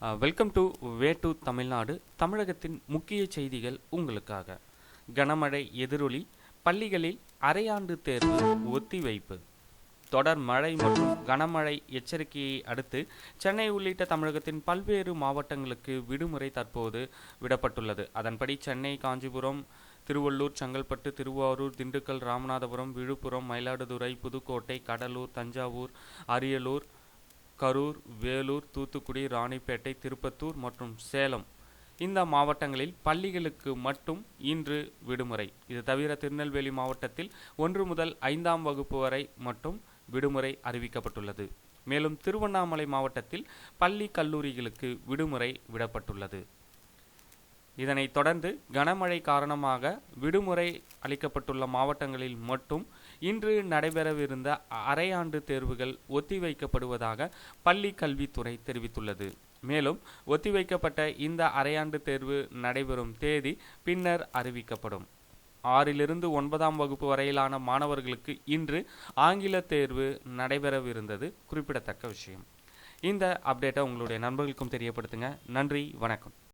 Welcome to way to Tamil Nadu தமிழகத்தின் முக்கிய செய்திகள் உங்களுக்காக. கனமழை எதிரொலி பள்ளிகளில் அரையாண்டு தேர்வு ஒத்திவைப்பு. தொடர் மழை மற்றும் கனமழை எச்சரிக்கையை அடுத்து சென்னை உள்ளிட்ட தமிழகத்தின் பல்வேறு மாவட்டங்களுக்கு விடுமுறை தற்போது விடப்பட்டுள்ளது. அதன்படி சென்னை காஞ்சிபுரம் திருவள்ளூர் செங்கல்பட்டு திருவாரூர் திண்டுக்கல் ராமநாதபுரம் விழுப்புரம் மயிலாடுதுறை புதுக்கோட்டை கடலூர் தஞ்சாவூர் அரியலூர் கரூர் வேலூர் தூத்துக்குடி ராணிப்பேட்டை திருப்பத்தூர் மற்றும் சேலம். இந்த மாவட்டங்களில் பள்ளிகளுக்கு மட்டும் இன்று விடுமுறை. இது தவிர திருநெல்வேலி மாவட்டத்தில் ஒன்று முதல் ஐந்தாம் வகுப்பு வரை மட்டும் விடுமுறை அறிவிக்கப்பட்டுள்ளது. மேலும் திருவண்ணாமலை மாவட்டத்தில் பள்ளி கல்லூரிகளுக்கு விடுமுறை விடப்பட்டுள்ளது. இதனைத் தொடர்ந்து கனமழை காரணமாக விடுமுறை அளிக்கப்பட்டுள்ள மாவட்டங்களில் மட்டும் இன்று நடைபெறவிருந்த அரையாண்டு தேர்வுகள் ஒத்திவைக்கப்படுவதாக பள்ளி கல்வித்துறை தெரிவித்துள்ளது. மேலும் ஒத்திவைக்கப்பட்ட இந்த அரையாண்டு தேர்வு நடைபெறும் தேதி பின்னர் அறிவிக்கப்படும். ஆறிலிருந்து ஒன்பதாம் வகுப்பு வரையிலான மாணவர்களுக்கு இன்று ஆங்கில தேர்வு நடைபெறவிருந்தது. குறிப்பிடத்தக்க விஷயம். இந்த அப்டேட்டை உங்களுடைய நண்பர்களுக்கும் தெரியப்படுத்துங்க. நன்றி வணக்கம்.